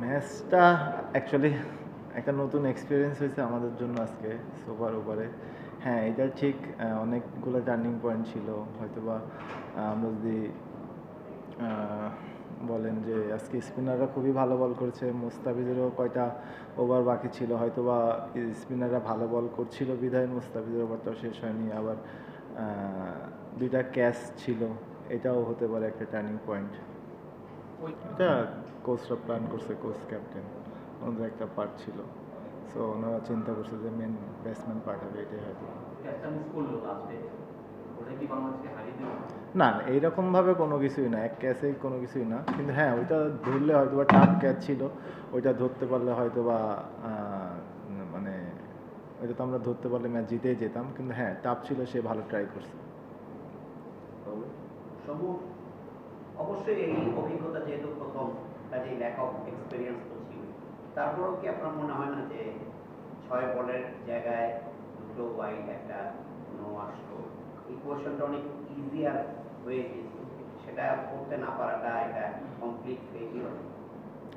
ম্যাচটা অ্যাকচুয়ালি একটা নতুন এক্সপিরিয়েন্স হয়েছে আমাদের জন্য আজকে সুপার ওভারে হ্যাঁ এটা ঠিক অনেকগুলো টার্নিং পয়েন্ট ছিল। হয়তোবা আমরা যদি বলেন যে আজকে স্পিনাররা খুবই ভালো বল করেছে। মুস্তাফিজেরও কয়টা ওভার বাকি ছিল। হয়তোবা স্পিনাররা ভালো বল করছিল বিধায়, মুস্তাফিজের ওভারটাও শেষ হয়নি। আবার দুইটা ক্যাচ ছিল। এটাও হতে পারে একটা টার্নিং পয়েন্ট এটা কোচরা প্ল্যান করছে কোচ ক্যাপ্টেন ওদের একটা পার্ট ছিল। সো ওনারা চিন্তা করছে যে মেন ব্যাটসম্যান পার্ট হবে এটাই হয়তো। না এইরকমভাবে কোনো কিছুই না। এক ক্যাচেই কোনো কিছুই না। কিন্তু হ্যাঁ ওইটা ধরলে হয়তো বা টাফ ক্যাচ ছিল। ওইটা ধরতে পারলে হয়তো বা মানে ওইটা তো আমরা ধরতে পারলে ম্যাচ জিতেই যেতাম। কিন্তু হ্যাঁ টাফ ছিল সে ভালো ট্রাই করছে। অবশ্যই এই অভিজ্ঞতা যেহেতু প্রথম কাজে তারপরেও কি আপনার মনে হয় না যে ছয় বলের জায়গায় দুটো ওয়াইড একটা নো আসলো? ইকুয়েশনটা অনেক ইজিয়ার হয়ে গেছে সেটা করতে না পারাটা এটা কমপ্লিট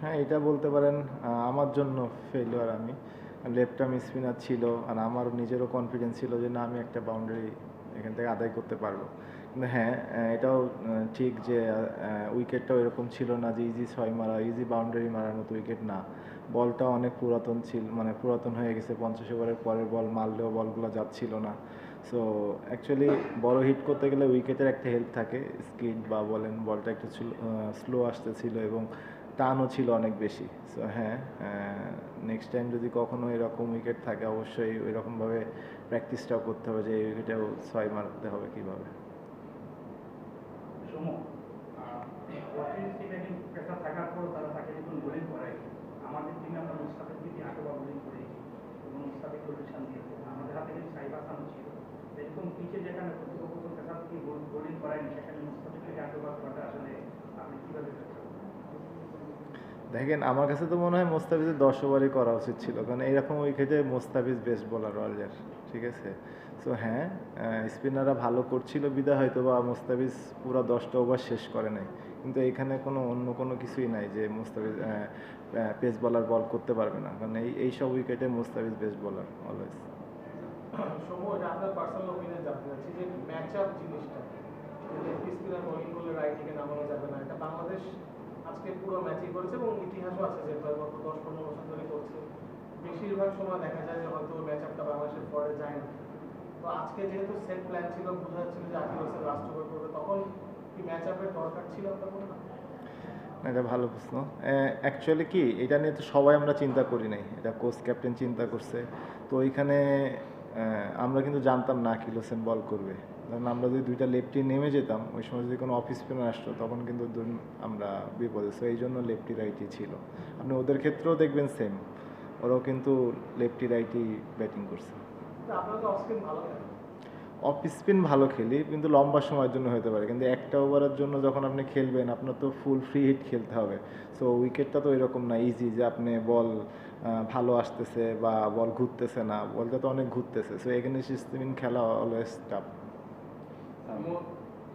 হ্যাঁ এটা বলতে পারেন আমার জন্য ফেলিওর আমি। লেফট আর্ম স্পিনার ছিল আর আমার নিজেরও কনফিডেন্স ছিল যে না, আমি একটা বাউন্ডারি এখান থেকে আদায় করতে পারব। হ্যাঁ এটাও ঠিক যে উইকেটটাও এরকম ছিল না যে ইজি ছয় মারা ইজি বাউন্ডারি মারার মতো উইকেট না। বলটা অনেক পুরাতন ছিল মানে পুরাতন হয়ে গেছে পঞ্চাশ ওভারের পরের বল, মারলেও বলগুলো যাচ্ছিল না। সো অ্যাকচুয়ালি বড় হিট করতে গেলে উইকেটের একটা হেল্প থাকে স্কিড বা বলেন বলটা একটু স্লো আসতেছিল এবং টানও ছিল অনেক বেশি। সো হ্যাঁ নেক্সট টাইম যদি কখনো এরকম উইকেট থাকে, অবশ্যই ওইরকমভাবে প্র্যাকটিসটাও করতে হবে যে, এই উইকেটেও ছয় মারতে হবে কীভাবে সমু ওয়াশিংটন ব্যাটিং প্রেসার থাকার পর তারা তাকে যখন বোলিং করায় আমাদের টিমে আমরা মুস্তাফিজ দিকে আটবার বোলিং করেছি এবং মুস্তাফিজ পজিশন দিয়েছে আমাদের হাতে কিন্তু সাইব হাসান ছিল এরকম পিচে যেখানে প্রতিপক্ষ প্রেসার থেকে বোলিং করায়নি সেখানে মুস্তাফিজ থেকে করাটা আসলে আপনি কীভাবে দেখেন আমার কাছে তো মনে হয় মোস্তাফিজের দশ ওভারই করা উচিত ছিল কারণ এইরকম উইকেটে মোস্তাফিজ বেস্ট বোলার ওয়ার্ল্ডের ঠিক আছে? সো হ্যাঁ স্পিনাররা ভালো করছিল বিদায় হয়তো বা মোস্তাফিজ পুরো দশটা ওভার শেষ করে নাই। কিন্তু এখানে কোনো অন্য কোনো কিছুই নাই যে মোস্তাফিজ পেস বলার বল করতে পারবে না। কারণ এই এইসব উইকেটে মোস্তাফিজ বেস্ট বলার অলওয়েজ সময় এটা আপনার পার্সোনাল ওপিনিয়ন জানতে চাচ্ছি যে ম্যাচ আপ জিনিসটা লেফট স্পিনার বোলিং করলে রাইট থেকে নামানো যাবে না এটা বাংলাদেশ আজকে পুরো ম্যাচই করেছে এবং ইতিহাসও আছে যে গত দশ পনেরো বছর ধরে করছে। বেশিরভাগ সময় দেখা যায় যে হয়তো ম্যাচ আপটা বাংলাদেশের পরে যায় না। তো আজকে যেহেতু সেট প্ল্যান ছিল, বোঝা যাচ্ছিল যে আকিব হোসেন লাস্ট ওভার করবে, তখন কি ম্যাচ আপের দরকার ছিল আপনার মনে এটা ভালো প্রশ্ন। অ্যাকচুয়ালি কি, এটা নিয়ে তো সবাই আমরা চিন্তা করি নাই। এটা কোচ ক্যাপ্টেন চিন্তা করছে। তো ওইখানে আমরা কিন্তু জানতাম না কি হোসেন বল করবে। কারণ আমরা যদি দুইটা লেফটি নেমে যেতাম, ওই সময় যদি কোনো অফিস স্পিনার আসতো, তখন কিন্তু আমরা বিপদে। সো এই জন্য লেফটি রাইটই ছিল। আপনি ওদের ক্ষেত্রেও দেখবেন সেম ওরাও কিন্তু লেফটি রাইটই ব্যাটিং করছে। ভালো অফ স্পিন ভালো খেলি, কিন্তু লম্বা সময়ের জন্য হতে পারে। কিন্তু একটা ওভারের জন্য যখন আপনি খেলবেন, আপনার তো ফুল ফ্রি হিট খেলতে হবে। সো উইকেটটা তো এরকম না ইজি যে আপনি বল ভালো আসতেছে বা বল ঘুরতেছে না। বলটা তো অনেক ঘুরতেছে। সো এখানে স্পিন খেলা অলওয়েজ টাফ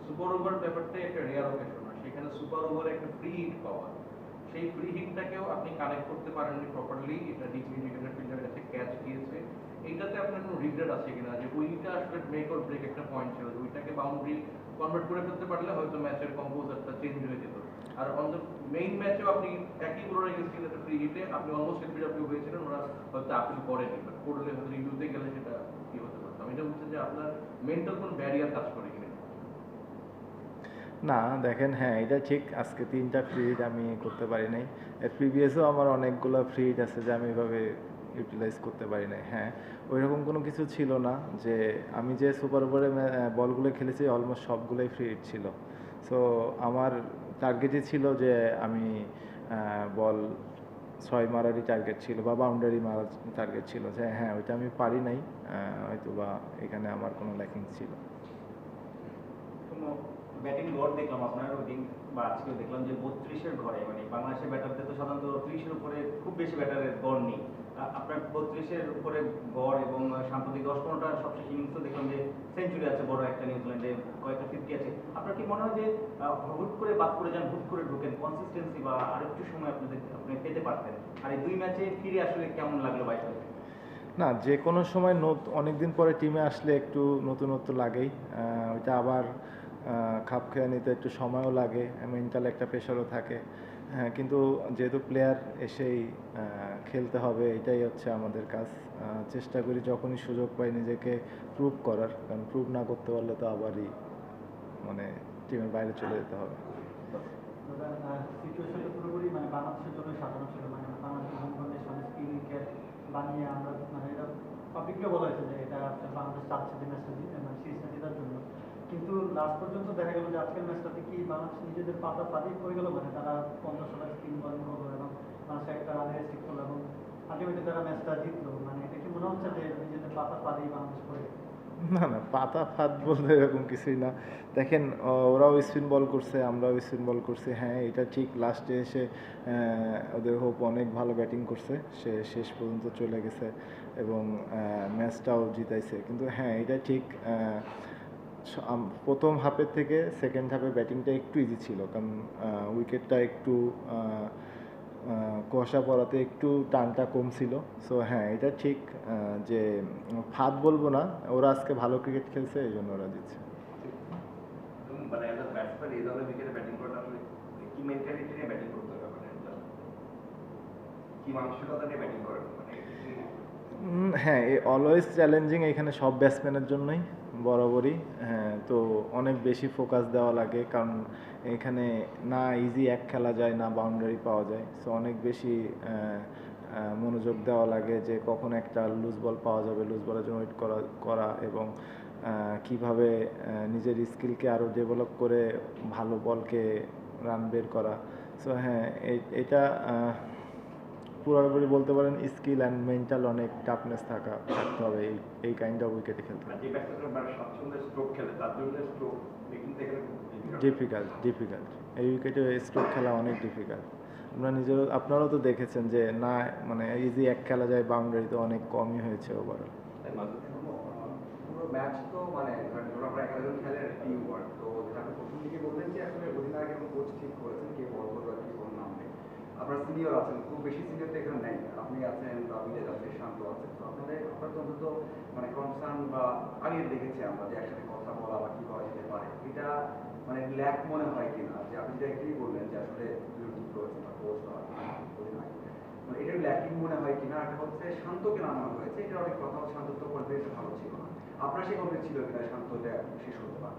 সুপার ওভার ব্যাপারটা একটা রেয়ার অকেশন সেখানে সুপার ওভারে একটা ফ্রি হিট পাওয়া। সেই ফ্রি হিটটাকেও আপনি কানেক্ট করতে পারেননি প্রপারলি এটা ডিপ ইন্ডিকেটর ফিল্ডার কাছে ক্যাচ দিয়েছে। এইটাতে আপনার কোনো রিগ্রেট আছে কিনা? যে ওইটা আসলে মেক অর ব্রেক একটা পয়েন্ট ছিল, যে ওইটাকে বাউন্ডারি কনভার্ট করে ফেলতে পারলে হয়তো ম্যাচের কম্পোজারটা চেঞ্জ হয়ে যেত। আর অন দ্য মেইন ম্যাচেও আপনি একই বোলার এগেন্স্ট একটা ফ্রি হিটে আপনি অলমোস্ট এলপি আপনি হয়েছিলেন, ওরা হয়তো আপিল করেনি। বাট করলে হয়তো রিভিউতে গেলে সেটা কি হতে পারতো? আমি এটা বলছি যে আপনার মেন্টাল কোনো ব্যারিয়ার কাজ করে কিনা? না, দেখেন হ্যাঁ এটা ঠিক। আজকে তিনটা ফ্রি আমি করতে পারি নাই। এর প্রিভিয়াসও আমার অনেকগুলো ফ্রি আছে যে আমি এভাবে ইউটিলাইজ করতে পারি নাই। হ্যাঁ ওই রকম কোনো কিছু ছিল না যে আমি যে সুপার ওভারে বলগুলো খেলেছি অলমোস্ট সবগুলোই ফ্রি হিট ছিল। সো আমার টার্গেটই ছিল যে আমি বল ছয় মারারই টার্গেট ছিল বা বাউন্ডারি মারার টার্গেট ছিল। যে হ্যাঁ ওইটা আমি পারি নাই হয়তো বা এখানে আমার কোনো ল্যাকিং ছিল। ব্যাটিং গড় দেখলাম আপনার ওই দিন বা আজকেও দেখলাম যে বত্রিশের ঘরে মানে বাংলাদেশের ব্যাটারদের তো সাধারণত ত্রিশের উপরে খুব বেশি ব্যাটারের গড় নেই। আপনার বত্রিশের উপরে গড় এবং সাম্প্রতিক দশ পনেরোটা সবশেষ ইনিংস দেখলাম যে সেঞ্চুরি আছে বড় একটা নিউজিল্যান্ডে কয়েকটা ফিফটি আছে। আপনার কি মনে হয় যে হুট করে বাদ করে যান, হুট করে ঢুকেন কনসিস্টেন্সি বা আরেকটু সময় আপনাদের আপনি পেতে পারতেন? আর এই দুই ম্যাচে ফিরে আসলে কেমন লাগল বাইশ না, যে কোনো সময় অনেক দিন পরে টিমে আসলে একটু নতুনত্ব লাগেই। ওইটা আবার খাপ খেয়ে নিতে একটু সময়ও লাগে মেন্টাল একটা প্রেশারও থাকে। হ্যাঁ কিন্তু যেহেতু প্লেয়ার এসেই খেলতে হবে, এটাই হচ্ছে আমাদের কাজ। চেষ্টা করি যখনই সুযোগ পাই নিজেকে প্রুভ করার, কারণ প্রুভ না করতে পারলে তো আবারই মানে টিমের বাইরে চলে যেতে হবে। বানিয়ে আমরা মানে এটা বলা হয়েছে যে এটা বাংলাদেশ চাচ্ছে যে ম্যাচটা মানে সিরিজটা জন্য? কিন্তু লাস্ট পর্যন্ত দেখা গেল যে আজকের ম্যাচটাতে কি বাংলাদেশ নিজেদের পাতা করে গেল মানে তারা পঞ্চাশ বল হলো এবং বাংলাদেশ একটা রেস্ট্রিক্ট করল এবং আলটিমেটলি তারা ম্যাচটা জিতলো। মানে এটা কি মনে হচ্ছে যে নিজেদের পাতা বাংলাদেশ করে না না, পাতা ফাত বলতে এরকম কিছুই না। দেখেন ওরাও স্পিন বল করছে, আমরাও স্পিন বল করছি। হ্যাঁ এটা ঠিক লাস্টে এসে ওদের হোপ অনেক ভালো ব্যাটিং করছে। সে শেষ পর্যন্ত চলে গেছে এবং ম্যাচটাও জিতাইছে। কিন্তু হ্যাঁ এটা ঠিক প্রথম হাফের থেকে সেকেন্ড হাফে ব্যাটিংটা একটু ইজি ছিল। কারণ উইকেটটা একটু কুয়াশা পড়াতে একটু টানটা কম ছিল। সো হ্যাঁ এটা ঠিক যে ফাঁদ বলব না ওরা আজকে ভালো ক্রিকেট খেলছে এই জন্য ওরা জিতছে। মানে এই মানে মানে হ্যাঁ অলওয়েজ চ্যালেঞ্জিং এখানে সব ব্যাটসম্যানের জন্যই। বরাবরই হ্যাঁ তো অনেক বেশি ফোকাস দেওয়া লাগে কারণ এখানে না ইজি এক খেলা যায়, না বাউন্ডারি পাওয়া যায়। সো অনেক বেশি মনোযোগ দেওয়া লাগে যে কখন একটা লুজ বল পাওয়া যাবে লুজ বলের জন্য ওয়েট করা করা এবং কীভাবে নিজের স্কিলকে আরও ডেভেলপ করে ভালো বলকে রান বের করা। সো হ্যাঁ এটা পুরোপুরি বলতে পারেন স্কিল অ্যান্ড মেন্টাল অনেক টাফনেস থাকা থাকতে হবে এই এই কাইন্ড অফ উইকেটে খেলতে ব্যাটসম্যান মানে ডিফিকাল্ট ডিফিকাল্ট এই উইকেটে স্ট্রোক খেলা অনেক ডিফিকাল্ট আপনারা নিজেরও আপনারাও তো দেখেছেন যে না মানে ইজি এক খেলা যায় বাউন্ডারিতে অনেক কমই হয়েছে ওভারঅল ম্যাচ তো মানে আমরা এগারো জন খেলে টিম ওয়ার্ক তো যেটা আপনি প্রথম দিকে বললেন যে আসলে অধিনায়ক এবং কোচ ঠিক করেছেন কে বল করবে আর কে বল নামবে আপনার সিনিয়র আছেন বেশি সিনিয়র তো এখানে নেই। আপনি আছেন, বা বিলেজ আছে শান্ত আছে তো আপনাদের, আপনার তো অন্তত মানে কনসার্ন বা আগে দেখেছি আমরা যে একসাথে কথা বলা বা কি করা যেতে পারে। এটা মানে ল্যাক মনে হয় কিনা? যে আপনি যেটা একটাই বললেন যে আসলে মানে এটা ল্যাকিং মনে হয় কিনা? একটা হচ্ছে শান্তকে নামানো হয়েছে। এটা অনেক কথা শান্ত তো ভালো ছিল না। আপনার সেই কনফিডেন্স ছিল কিনা? শান্তটা শেষ হতে পারে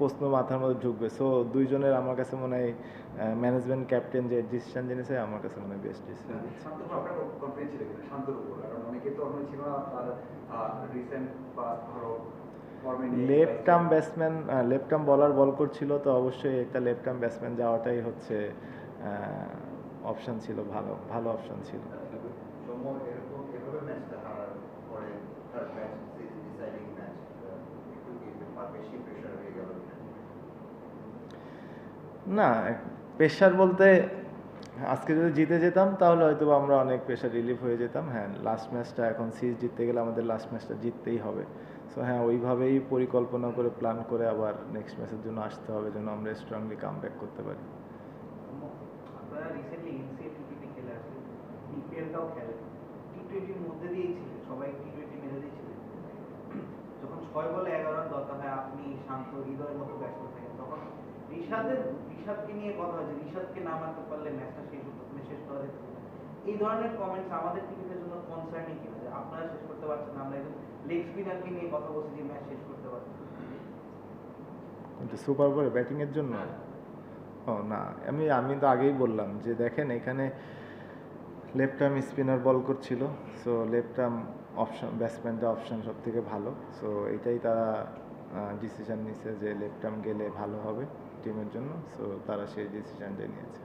প্রশ্ন মাথার মধ্যে ঢুকবে। সো দুইজনের আমার কাছে মনে হয় ম্যানেজমেন্ট ক্যাপ্টেন যে ডিসিশন জেনেছে আমার কাছে মনে হয় best decision left arm batsman left arm bowler ball করছিল তো অবশ্যই একটা লেফট আর্ম ব্যাটসম্যান যাওয়াটাই হচ্ছে অপশন ছিল ভালো ভালো অপশন ছিল সৌম্য এরকম এভাবে ম্যাচটা হারার পরে তার ম্যাচ ডিসাইডিং ম্যাচ একটু কি বেশি প্রেশার হয়ে গেল না প্রেশার বলতে আজকে যদি জিতে যেতাম, তাহলে হয়তো আমরা অনেক প্রেশার রিলিফ হয়ে যেতাম। হ্যাঁ লাস্ট ম্যাচটা এখন সিরিজ জিততে গেলে আমাদের লাস্ট ম্যাচটা জিততেই হবে। সো হ্যাঁ ওইভাবেই পরিকল্পনা করে প্ল্যান করে আবার নেক্সট ম্যাচের জন্য আসতে হবে যেন আমরা স্ট্রংলি কাম ব্যাক করতে পারি। যখন ছয় বলে এগারো দরকার হয়, আপনি শান্ত, হৃদয়ের মতো ব্যস্ত থাকেন, তখন ঋষাদের ঋষাদকে নিয়ে কথা হয়েছে ঋষাদকে না মারতে পারলে ম্যাচটা শেষ মানে শেষ করা যেত এই ধরনের কমেন্টস আমাদের টিমের জন্য কনসার্নিং কিনা যে আপনারা শেষ করতে পারছেন আমরা একজন লেগ স্পিনারকে নিয়ে কথা বলছি যে ম্যাচ শেষ করতে। কিন্তু সুপার ওভারে ব্যাটিংয়ের জন্য? ও না আমি আমি তো আগেই বললাম যে দেখেন এখানে লেফট আর্ম স্পিনার বল করছিল সো লেফট আর্ম অপশন ব্যাটসম্যানটা অপশন সব থেকে ভালো। সো এটাই তারা ডিসিশন নিছে যে লেফট আর্ম গেলে ভালো হবে। টিমের জন্য সো তারা সেই ডিসিশনটাই নিয়েছে।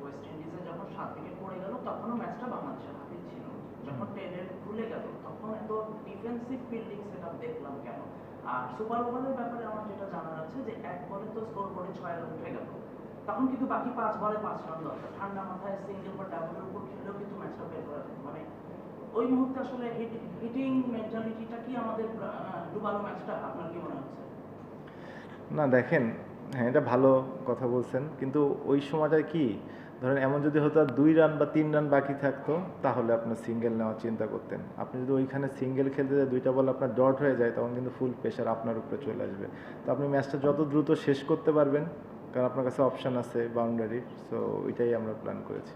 ওয়েস্ট ইন্ডিজে যখন সাত উইকেট পড়ে গেল তখনও ম্যাচটা বাংলাদেশের হাতে ছিল। যখন টেনের ভুলে গেল তখন এত ডিফেন্সিভ ফিল্ডিং সেটআপ দেখলাম কেন? আর সুপার ওভারের ব্যাপারে আমার যেটা জানার আছে যে এক বলে তো স্কোর করে ছয় রান উঠে গেল। তখন কিন্তু বাকি পাঁচ বলে পাঁচ রান দরকার। ঠান্ডা মাথায় সিঙ্গেল বা ডাবলের উপর খেলেও কিন্তু ম্যাচটা বের করা যেত মানে ওই মুহূর্তে আসলে হিটিং মেন্টালিটিটা কি আমাদের ডুবালো ম্যাচটা আপনার কি মনে হচ্ছে? না, দেখেন হ্যাঁ এটা ভালো কথা বলছেন, কিন্তু ওই সময়টা কি? ধরেন, এমন যদি হতো দুই রান বা তিন রান বাকি থাকতো, তাহলে আপনার সিঙ্গেল নেওয়ার চিন্তা করতেন। আপনি যদি ওইখানে সিঙ্গেল খেলতে যায়, দুইটা বল আপনার ডট হয়ে যায়, তখন কিন্তু ফুল প্রেশার আপনার উপরে চলে আসবে। তো আপনি ম্যাচটা যত দ্রুত শেষ করতে পারবেন, কারণ আপনার কাছে অপশন আছে বাউন্ডারির সো ওইটাই আমরা প্ল্যান করেছি।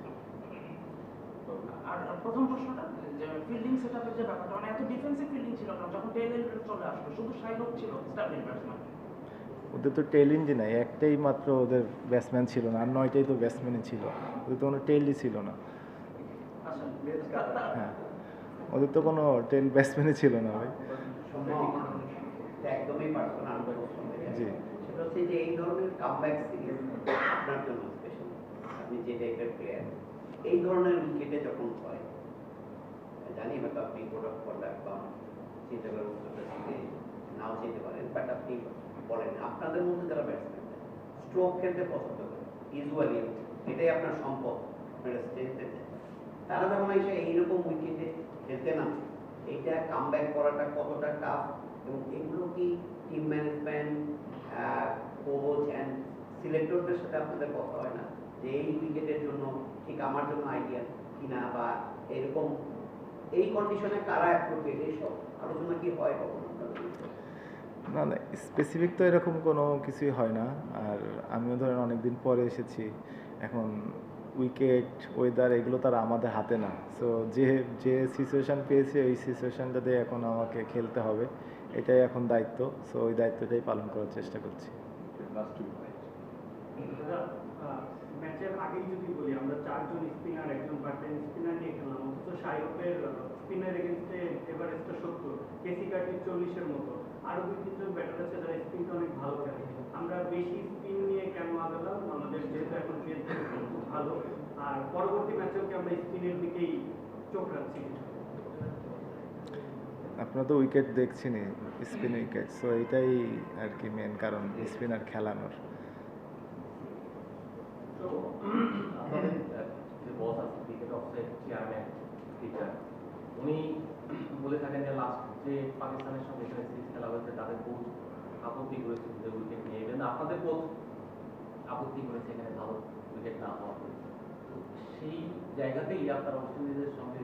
আর প্রথম প্রশ্নটা, যে ফিল্ডিং সেটআপের যে ব্যাপারটা মানে এত ডিফেন্সিভ ফিল্ডিং ছিল না, যখন টেল চলে আসলো, শুধু শাইলক ছিল স্টাবলিং ব্যাটসম্যান ওদের তো টেল ইঞ্জি নাই, একটাই মাত্র ওদের ব্যাটসম্যান ছিল না, আর নয়টাই তো ব্যাটসম্যানই ছিল, ওদের তো কোনো টেলই ছিল না। হ্যাঁ ওদের তো কোনো টেল ব্যাটসম্যানই ছিল না ভাই। বলেন, আপনাদের মধ্যে যারা ব্যাটসম্যান স্ট্রোক খেলতে পছন্দ করে ইউজুয়ালি এটাই আপনার সম্পদ তারা যখন এসে এইরকম উইকেটে খেলতে না এইটা কামব্যাক করাটা কতটা টাফ এবং এগুলো কি টিম ম্যানেজমেন্ট কোচ অ্যান্ড সিলেক্টরদের সাথে আপনাদের কথা হয় না যে এই উইকেটের জন্য ঠিক আমার জন্য আইডিয়া কিনা বা এরকম, এই কন্ডিশনে কারা অ্যাপ্রোপ্রিয়েট এইসব আলোচনা কি হয় কখনো? না না স্পেসিফিক তো এরকম কোনো কিছুই হয় না। আর আমিও ধরেন অনেক দিন পরে এসেছি। এখন উইকেট ওয়েদার এগুলো তার আমাদের হাতে না। সো যে যে সিচুয়েশান পেয়েছি, ওই সিচুয়েশানটাতে এখন আমাকে খেলতে হবে। এটাই এখন দায়িত্ব। সো ওই দায়িত্বটাই পালন করার চেষ্টা করছি। স্পিনার আরও দুই তিনজন ব্যাটার আছে যারা স্পিনটা অনেক ভালো খেলে। আমরা বেশি স্পিন নিয়ে কেন আগালাম? আমাদের যেহেতু এখন পেস খুব ভালো আর পরবর্তী ম্যাচেও কি আমরা স্পিনের দিকেই চোখ রাখছি? আপনারা তো উইকেট দেখছেনই স্পিন উইকেট সো এটাই আর কি মেন কারণ স্পিনার খেলানোর তো আপনাদের যে বস আছে ক্রিকেট অফিসের চেয়ারম্যান টিচার উনি বলে থাকেন যে লাস্ট যে পাকিস্তানের সঙ্গে এখানে সিরিজ খেলা হয়েছে তাদের কোচ আপত্তি করেছে যে উইকেট নিয়ে এলেন আপনাদের কোচ আপত্তি করেছে এখানে ভালো উইকেট না হওয়া তো সেই জায়গাতেই আপনারা ওয়েস্ট ইন্ডিজের সঙ্গে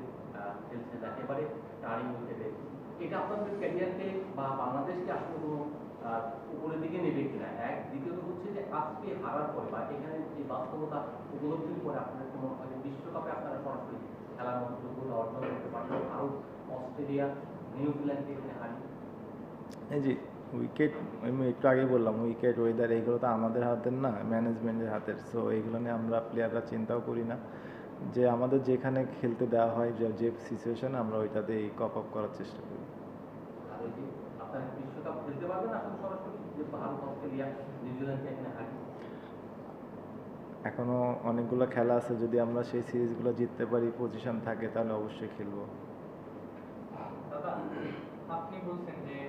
খেলছেন। একেবারে টার্নিং উইকেটে এটা আপনাদের ক্যারিয়ারকে বা বাংলাদেশকে আসলে কোনো উপরের দিকে নেবে কিনা? এক দ্বিতীয়ত হচ্ছে যে আজকে হারার পরে বা এখানে যে বাস্তবতা উপলব্ধির পরে আপনাদের কোনো বিশ্বকাপে আপনারা সরাসরি খেলার মতো যোগ্যতা অর্জন করতে পারবেন। ভারত অস্ট্রেলিয়া, নিউজিল্যান্ডকে এখানে হারিয়ে এই যে উইকেট আমি একটু আগে বললাম উইকেট ওয়েদার এইগুলো তো আমাদের হাতের না ম্যানেজমেন্টের হাতের। সো এইগুলো নিয়ে আমরা প্লেয়াররা চিন্তাও করি না। যে আমাদের যেখানে খেলতে দেওয়া হয় যে যে সিচুয়েশন আমরা ওইটাতেই কপ আপ করার চেষ্টা করি। এখন এখনও অনেকগুলো খেলা আছে যদি আমরা সেই সিরিজগুলো জিততে পারি পজিশন থাকে তাহলে অবশ্যই খেলব। আপনি বলছেন যে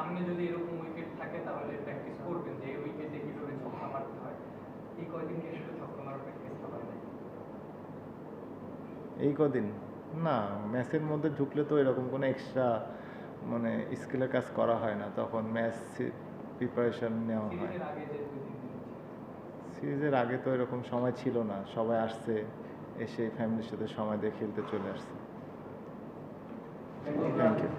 সামনে যদি এরকম উইকেট থাকে তাহলে প্র্যাকটিস করবেন যে উইকেটে কীভাবে ছক্কা মারতে হয়। এই কয়দিন কি আসলে ছক্কা মারার প্র্যাকটিস করা যায়? এই কদিন? না ম্যাচের মধ্যে ঢুকলে তো এরকম কোনো এক্সট্রা মানে স্কিলের কাজ করা হয় না। তখন ম্যাচ প্রিপারেশন নেওয়া হয়। সিরিজের আগে তো এরকম সময় ছিল না। সবাই আসছে এসে ফ্যামিলির সাথে সময় দিয়ে খেলতে চলে আসছে। Thank you